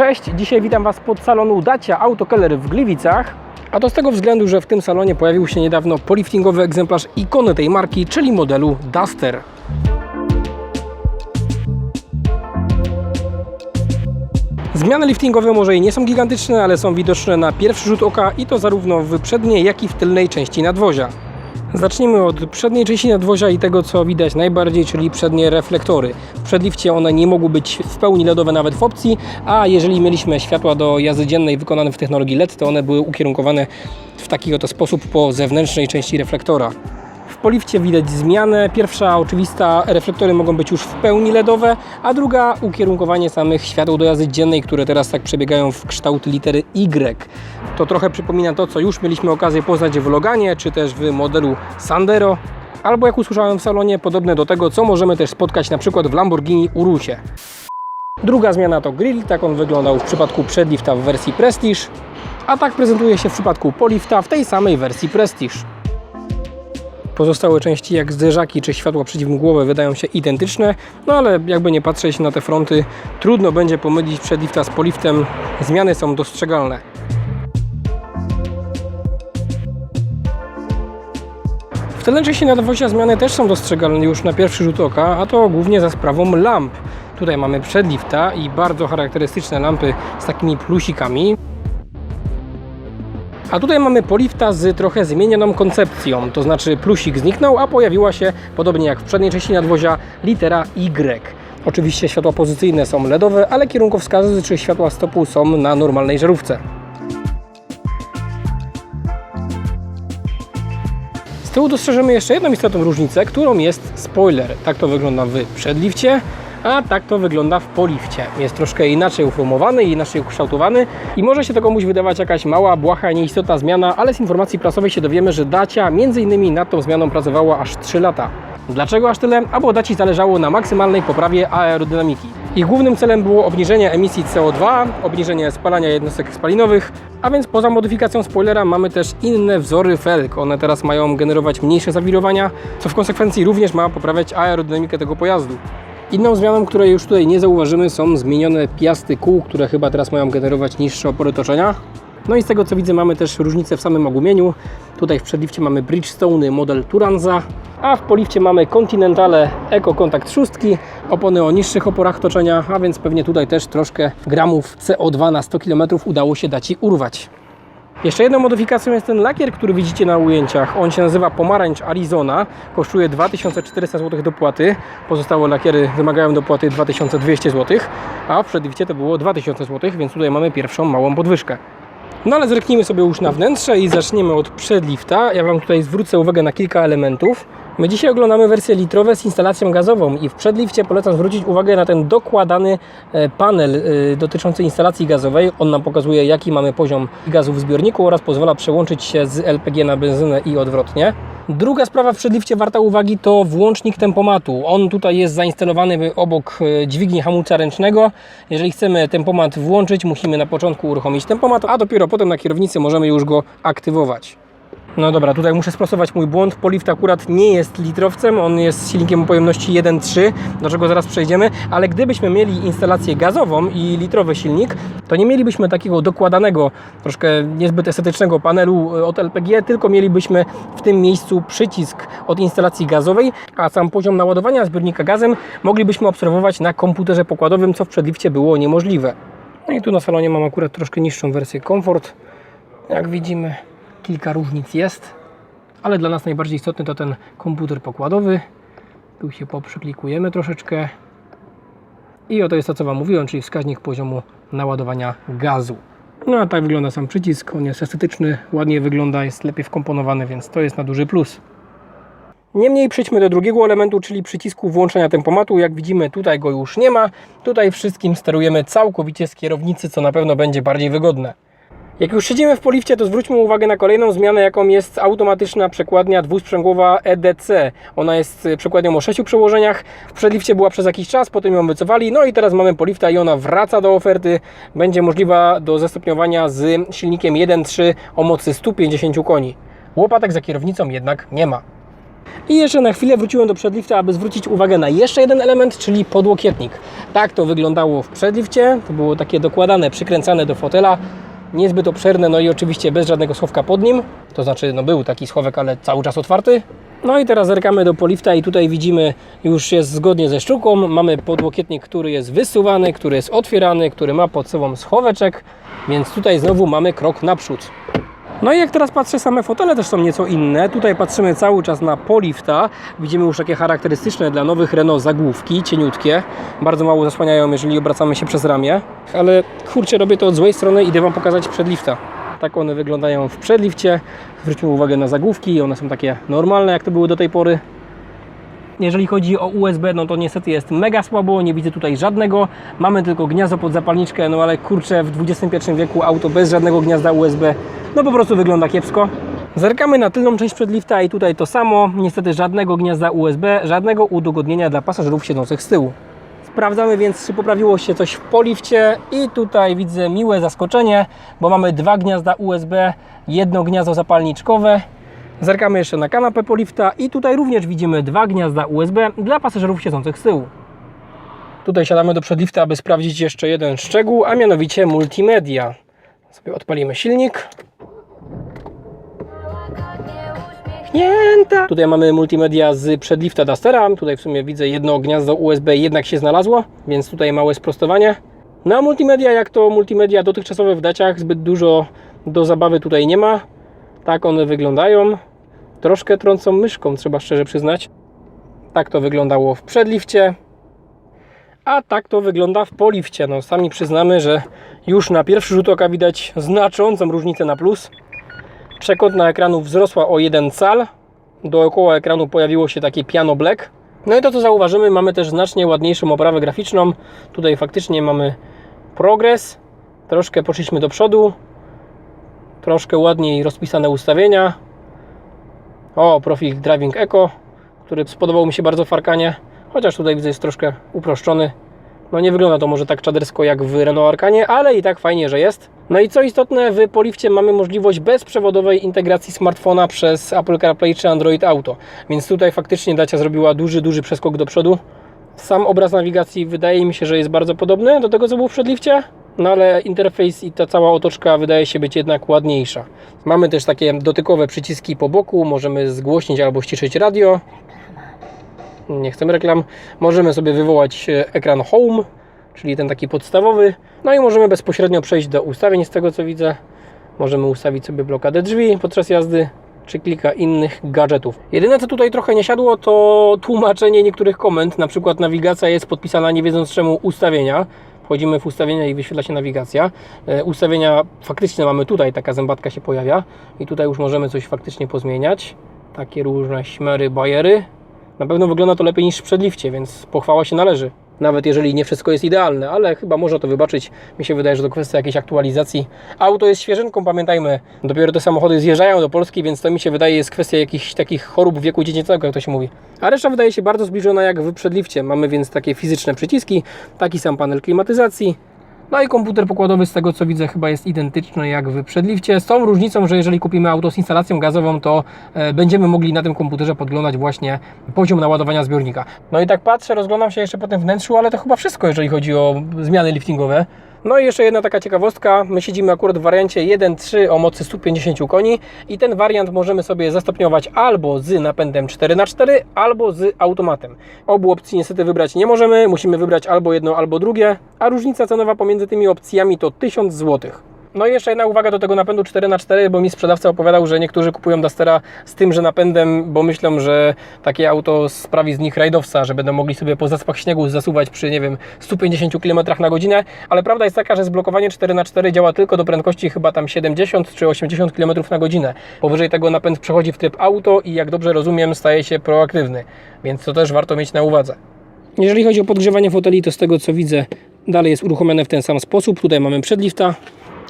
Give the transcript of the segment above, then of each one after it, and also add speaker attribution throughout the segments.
Speaker 1: Cześć, dzisiaj witam Was pod salonu Dacia Autokeller w Gliwicach. A to z tego względu, że w tym salonie pojawił się niedawno poliftingowy egzemplarz ikony tej marki, czyli modelu Duster. Zmiany liftingowe może i nie są gigantyczne, ale są widoczne na pierwszy rzut oka i to zarówno w przedniej, jak i w tylnej części nadwozia. Zacznijmy od przedniej części nadwozia i tego, co widać najbardziej, czyli przednie reflektory. W przedlifcie one nie mogły być w pełni LEDowe nawet w opcji, a jeżeli mieliśmy światła do jazdy dziennej wykonane w technologii LED, to one były ukierunkowane w taki oto sposób po zewnętrznej części reflektora. W polifcie widać zmianę. Pierwsza oczywista, reflektory mogą być już w pełni LEDowe, a druga ukierunkowanie samych świateł do jazdy dziennej, które teraz tak przebiegają w kształt litery Y. To trochę przypomina to, co już mieliśmy okazję poznać w Loganie, czy też w modelu Sandero, albo jak usłyszałem w salonie, podobne do tego, co możemy też spotkać na przykład w Lamborghini Urusie. Druga zmiana to grill, tak on wyglądał w przypadku przedlifta w wersji Prestige, a tak prezentuje się w przypadku polifta w tej samej wersji Prestige. Pozostałe części jak zderzaki czy światła przeciwmgłowe wydają się identyczne, no ale jakby nie patrzeć na te fronty, trudno będzie pomylić przedlifta z poliftem. Zmiany są dostrzegalne. W części nadwozia zmiany też są dostrzegalne już na pierwszy rzut oka, a to głównie za sprawą lamp. Tutaj mamy przedlifta i bardzo charakterystyczne lampy z takimi plusikami. A tutaj mamy polifta z trochę zmienioną koncepcją, to znaczy plusik zniknął, a pojawiła się, podobnie jak w przedniej części nadwozia, litera Y. Oczywiście światła pozycyjne są LEDowe, ale kierunkowskazy czy światła stopu są na normalnej żarówce. Z tyłu dostrzeżemy jeszcze jedną istotną różnicę, którą jest spoiler. Tak to wygląda w przedlifcie, a tak to wygląda w polifcie. Jest troszkę inaczej uformowany inaczej ukształtowany i może się to komuś wydawać jakaś mała, błaha, nieistotna zmiana, ale z informacji prasowej się dowiemy, że Dacia innymi nad tą zmianą pracowała aż 3 lata. Dlaczego aż tyle? A bo Daci zależało na maksymalnej poprawie aerodynamiki. Ich głównym celem było obniżenie emisji CO2, obniżenie spalania jednostek spalinowych, a więc poza modyfikacją spoilera mamy też inne wzory felg. One teraz mają generować mniejsze zawirowania, co w konsekwencji również ma poprawiać aerodynamikę tego pojazdu. Inną zmianą, której już tutaj nie zauważymy, są zmienione piasty kół, które chyba teraz mają generować niższe opory toczenia. No i z tego co widzę mamy też różnicę w samym ogumieniu. Tutaj w przedlifcie mamy Bridgestone model Turanza, a w polifcie mamy Continentale Eco Contact 6, opony o niższych oporach toczenia, a więc pewnie tutaj też troszkę gramów CO2 na 100 km udało się dać i urwać. Jeszcze jedną modyfikacją jest ten lakier, który widzicie na ujęciach. On się nazywa Pomarańcz Arizona. Kosztuje 2400 zł dopłaty. Pozostałe lakiery wymagają dopłaty 2200 zł, a w przedlifcie to było 2000 zł, więc tutaj mamy pierwszą małą podwyżkę. No ale zerknijmy sobie już na wnętrze i zaczniemy od przedlifta. Ja Wam tutaj zwrócę uwagę na kilka elementów. My dzisiaj oglądamy wersje litrowe z instalacją gazową i w przedlifcie polecam zwrócić uwagę na ten dokładany e, panel e, dotyczący instalacji gazowej. On nam pokazuje jaki mamy poziom gazu w zbiorniku oraz pozwala przełączyć się z LPG na benzynę i odwrotnie. Druga sprawa w przedlifcie warta uwagi to włącznik tempomatu. On tutaj jest zainstalowany obok e, dźwigni hamulca ręcznego. Jeżeli chcemy tempomat włączyć, musimy na początku uruchomić tempomat, a dopiero potem na kierownicy możemy już go aktywować. No dobra, tutaj muszę sprostować mój błąd. Polift akurat nie jest litrowcem, on jest silnikiem o pojemności 1.3, do czego zaraz przejdziemy, ale gdybyśmy mieli instalację gazową i litrowy silnik, to nie mielibyśmy takiego dokładanego, troszkę niezbyt estetycznego panelu od LPG, tylko mielibyśmy w tym miejscu przycisk od instalacji gazowej, a sam poziom naładowania zbiornika gazem moglibyśmy obserwować na komputerze pokładowym, co w przedlifcie było niemożliwe. No i tu na salonie mam akurat troszkę niższą wersję Comfort, jak widzimy kilka różnic jest, ale dla nas najbardziej istotny to ten komputer pokładowy. Tu się poprzyklikujemy troszeczkę. I oto jest to, co Wam mówiłem, czyli wskaźnik poziomu naładowania gazu. No a tak wygląda sam przycisk. On jest estetyczny, ładnie wygląda, jest lepiej wkomponowany, więc to jest na duży plus. Niemniej przejdźmy do drugiego elementu, czyli przycisku włączenia tempomatu. Jak widzimy, tutaj go już nie ma. Tutaj wszystkim sterujemy całkowicie z kierownicy, co na pewno będzie bardziej wygodne. Jak już siedzimy w polifcie, to zwróćmy uwagę na kolejną zmianę, jaką jest automatyczna przekładnia dwusprzęgłowa EDC. Ona jest przekładnią o 6 przełożeniach. W przedlifcie była przez jakiś czas, potem ją wycofali, no i teraz mamy polifta i ona wraca do oferty. Będzie możliwa do zastopniowania z silnikiem 1.3 o mocy 150 koni. Łopatek za kierownicą jednak nie ma. I jeszcze na chwilę wróciłem do przedlifta, aby zwrócić uwagę na jeszcze jeden element, czyli podłokietnik. Tak to wyglądało w przedlifcie. To było takie dokładane, przykręcane do fotela. Niezbyt obszerne, no i oczywiście bez żadnego schowka pod nim. To znaczy, no był taki schowek, ale cały czas otwarty. No i teraz zerkamy do polifta i tutaj widzimy, już jest zgodnie ze sztuką. Mamy podłokietnik, który jest wysuwany, który jest otwierany, który ma pod sobą schoweczek, więc tutaj znowu mamy krok naprzód. No i jak teraz patrzę, same fotele też są nieco inne. Tutaj patrzymy cały czas na polifta. Widzimy już takie charakterystyczne dla nowych Renault zagłówki, cieniutkie. Bardzo mało zasłaniają, jeżeli obracamy się przez ramię. Ale kurczę, robię to od złej strony, idę Wam pokazać przedlifta. Tak one wyglądają w przedlifcie. Zwróćmy uwagę na zagłówki, one są takie normalne, jak to były do tej pory. Jeżeli chodzi o USB, no to niestety jest mega słabo, nie widzę tutaj żadnego. Mamy tylko gniazdo pod zapalniczkę, no ale kurczę, w XXI wieku auto bez żadnego gniazda USB, no po prostu wygląda kiepsko. Zerkamy na tylną część przedlifta i tutaj to samo. Niestety żadnego gniazda USB, żadnego udogodnienia dla pasażerów siedzących z tyłu. Sprawdzamy więc, czy poprawiło się coś w polifcie i tutaj widzę miłe zaskoczenie, bo mamy dwa gniazda USB, jedno gniazdo zapalniczkowe. Zerkamy jeszcze na kanapę polifta i tutaj również widzimy dwa gniazda USB dla pasażerów siedzących z tyłu. Tutaj siadamy do przedlifta, aby sprawdzić jeszcze jeden szczegół, a mianowicie multimedia. Sobie odpalimy silnik. Pchnięta! Tutaj mamy multimedia z przedlifta Dustera. Tutaj w sumie widzę jedno gniazdo USB jednak się znalazło, więc tutaj małe sprostowanie. Na multimedia, jak to multimedia dotychczasowe w daciach, zbyt dużo do zabawy tutaj nie ma. Tak one wyglądają. Troszkę trącą myszką, trzeba szczerze przyznać. Tak to wyglądało w przedlifcie. A tak to wygląda w polifcie. No, sami przyznamy, że już na pierwszy rzut oka widać znaczącą różnicę na plus. Przekątna ekranu wzrosła o 1 cal. Dookoła ekranu pojawiło się takie piano black. No i to co zauważymy, mamy też znacznie ładniejszą oprawę graficzną. Tutaj faktycznie mamy progres. Troszkę poszliśmy do przodu. Troszkę ładniej rozpisane ustawienia. O, profil Driving Eco, który spodobał mi się bardzo w Arkanie. Chociaż tutaj widzę jest troszkę uproszczony. No nie wygląda to może tak czadersko jak w Renault Arkanie, ale i tak fajnie, że jest. No i co istotne, w Polifcie mamy możliwość bezprzewodowej integracji smartfona przez Apple CarPlay czy Android Auto. Więc tutaj faktycznie Dacia zrobiła duży, duży przeskok do przodu. Sam obraz nawigacji wydaje mi się, że jest bardzo podobny do tego, co było w przedlifcie. No ale interfejs i ta cała otoczka wydaje się być jednak ładniejsza. Mamy też takie dotykowe przyciski po boku, możemy zgłośnić albo ściszyć radio nie chcemy reklam, możemy sobie wywołać e, ekran Home, czyli ten taki podstawowy. No i możemy bezpośrednio przejść do ustawień z tego co widzę. Możemy ustawić sobie blokadę drzwi podczas jazdy, czy kilka innych gadżetów. Jedyne co tutaj trochę nie siadło to tłumaczenie niektórych komend, na przykład nawigacja jest podpisana nie wiedząc czemu ustawienia. Wchodzimy w ustawienia i wyświetla się nawigacja. E, Ustawienia faktycznie mamy tutaj, taka zębatka się pojawia i tutaj już możemy coś faktycznie pozmieniać. Takie różne śmery, bajery. Na pewno wygląda to lepiej niż w przedlifcie, więc pochwała się należy. Nawet jeżeli nie wszystko jest idealne, ale chyba można to wybaczyć. Mi się wydaje, że to kwestia jakiejś aktualizacji. Auto jest świeżynką, pamiętajmy. Dopiero te samochody zjeżdżają do Polski, więc to mi się wydaje jest kwestia jakichś takich chorób wieku dziecięcego, jak to się mówi. A reszta wydaje się bardzo zbliżona jak w przedlifcie. Mamy więc takie fizyczne przyciski, taki sam panel klimatyzacji, no i komputer pokładowy z tego co widzę chyba jest identyczny jak w przedlifcie. Z tą różnicą, że jeżeli kupimy auto z instalacją gazową, to e, będziemy mogli na tym komputerze podglądać właśnie poziom naładowania zbiornika. No i tak patrzę, rozglądam się jeszcze po tym wnętrzu, ale to chyba wszystko, jeżeli chodzi o zmiany liftingowe. No i jeszcze jedna taka ciekawostka, my siedzimy akurat w wariancie 1.3 o mocy 150 koni i ten wariant możemy sobie zastopniować albo z napędem 4x4, albo z automatem. Obu opcji niestety wybrać nie możemy, musimy wybrać albo jedno, albo drugie, a różnica cenowa pomiędzy tymi opcjami to 1000 zł. No i jeszcze jedna uwaga do tego napędu 4x4, bo mi sprzedawca opowiadał, że niektórzy kupują Dustera z tymże napędem, bo myślą, że takie auto sprawi z nich rajdowca, że będą mogli sobie po zaspach śniegu zasuwać przy, nie wiem, 150 km na godzinę, ale prawda jest taka, że zblokowanie 4x4 działa tylko do prędkości chyba tam 70 czy 80 km na godzinę. Powyżej tego napęd przechodzi w tryb auto i jak dobrze rozumiem staje się proaktywny, więc to też warto mieć na uwadze. Jeżeli chodzi o podgrzewanie foteli, to z tego co widzę, dalej jest uruchomione w ten sam sposób. Tutaj mamy przedlifta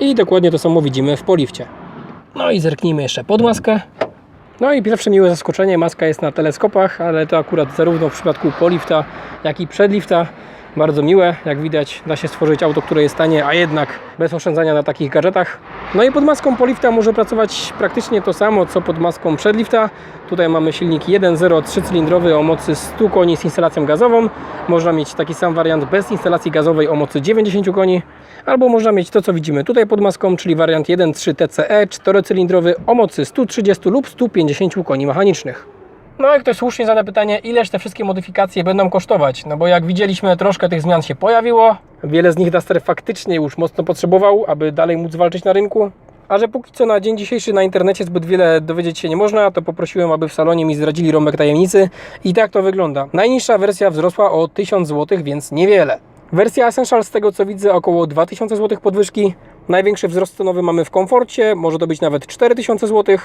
Speaker 1: i dokładnie to samo widzimy w polifcie. No i zerknijmy jeszcze pod maskę. No i pierwsze miłe zaskoczenie, maska jest na teleskopach, ale to akurat zarówno w przypadku polifta, jak i przedlifta. Bardzo miłe, jak widać da się stworzyć auto, które jest tanie, a jednak bez oszczędzania na takich gadżetach. No i pod maską polifta może pracować praktycznie to samo, co pod maską przedlifta. Tutaj mamy silnik 1.0 3-cylindrowy o mocy 100 koni z instalacją gazową. Można mieć taki sam wariant bez instalacji gazowej o mocy 90 koni. Albo można mieć to, co widzimy tutaj pod maską, czyli wariant 1.3 TCE 4-cylindrowy o mocy 130 lub 150 koni mechanicznych. No i ktoś słusznie zada pytanie, ileż te wszystkie modyfikacje będą kosztować? No bo jak widzieliśmy, troszkę tych zmian się pojawiło. Wiele z nich Duster faktycznie już mocno potrzebował, aby dalej móc walczyć na rynku. A że póki co na dzień dzisiejszy na internecie zbyt wiele dowiedzieć się nie można, to poprosiłem, aby w salonie mi zdradzili rąbek tajemnicy. I tak to wygląda. Najniższa wersja wzrosła o 1000 zł, więc niewiele. Wersja Essential z tego co widzę około 2000 zł podwyżki. Największy wzrost cenowy mamy w komforcie, może to być nawet 4000 zł.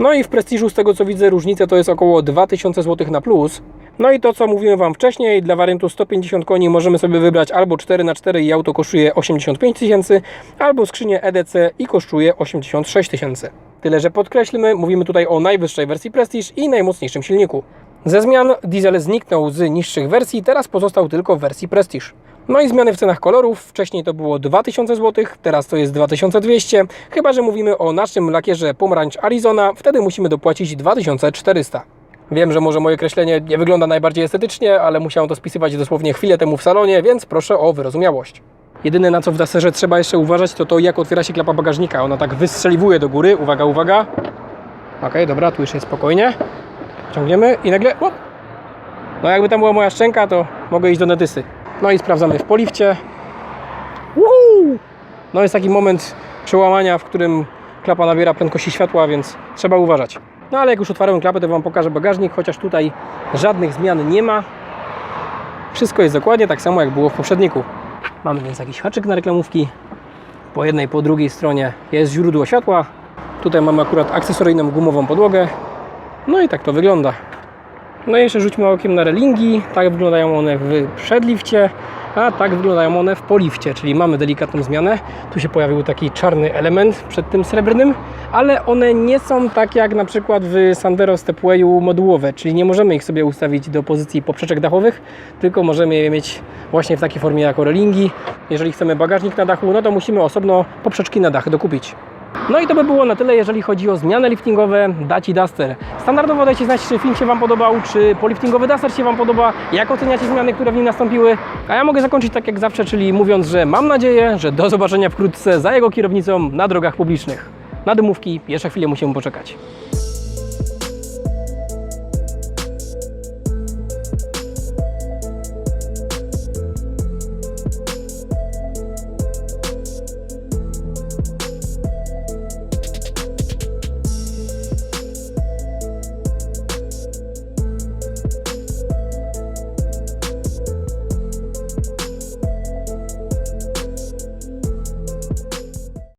Speaker 1: No i w prestiżu z tego co widzę różnica to jest około 2000 zł na plus. No i to co mówiłem Wam wcześniej, dla wariantu 150 koni możemy sobie wybrać albo 4x4 i auto kosztuje 85 tysięcy, albo skrzynię EDC i kosztuje 86 tysięcy. Tyle, że podkreślmy, mówimy tutaj o najwyższej wersji Prestige i najmocniejszym silniku. Ze zmian diesel zniknął z niższych wersji, teraz pozostał tylko w wersji Prestige. No i zmiany w cenach kolorów. Wcześniej to było 2000 zł, teraz to jest 2200. Chyba, że mówimy o naszym lakierze pomarańcz Arizona, wtedy musimy dopłacić 2400. Wiem, że może moje kreślenie nie wygląda najbardziej estetycznie, ale musiałem to spisywać dosłownie chwilę temu w salonie, więc proszę o wyrozumiałość. Jedyne na co w Dusterze trzeba jeszcze uważać to to jak otwiera się klapa bagażnika. Ona tak wystrzeliwuje do góry. Uwaga, uwaga. Ok, dobra, tu już jest spokojnie. Ciągniemy i nagle... O! No jakby tam była moja szczęka, to mogę iść do netysy. No i sprawdzamy w polifcie. Woohoo! No jest taki moment przełamania, w którym klapa nabiera prędkości światła, więc trzeba uważać. No ale jak już otwarłem klapę, to Wam pokażę bagażnik, chociaż tutaj żadnych zmian nie ma. Wszystko jest dokładnie tak samo, jak było w poprzedniku. Mamy więc jakiś haczyk na reklamówki. Po jednej, po drugiej stronie jest źródło światła. Tutaj mamy akurat akcesoryjną gumową podłogę. No i tak to wygląda. No i jeszcze rzućmy okiem na relingi. Tak wyglądają one w przedlifcie, a tak wyglądają one w polifcie, czyli mamy delikatną zmianę. Tu się pojawił taki czarny element przed tym srebrnym, ale one nie są tak jak na przykład w Sandero Stepwayu modułowe, czyli nie możemy ich sobie ustawić do pozycji poprzeczek dachowych, tylko możemy je mieć właśnie w takiej formie jako relingi. Jeżeli chcemy bagażnik na dachu, no to musimy osobno poprzeczki na dach dokupić. No i to by było na tyle, jeżeli chodzi o zmiany liftingowe Daci Duster. Standardowo dajcie znać, czy film się Wam podobał, czy poliftingowy Duster się Wam podoba, jak oceniacie zmiany, które w nim nastąpiły. A ja mogę zakończyć tak jak zawsze, czyli mówiąc, że mam nadzieję, że do zobaczenia wkrótce za jego kierownicą na drogach publicznych. Na dymówki jeszcze chwilę musimy poczekać.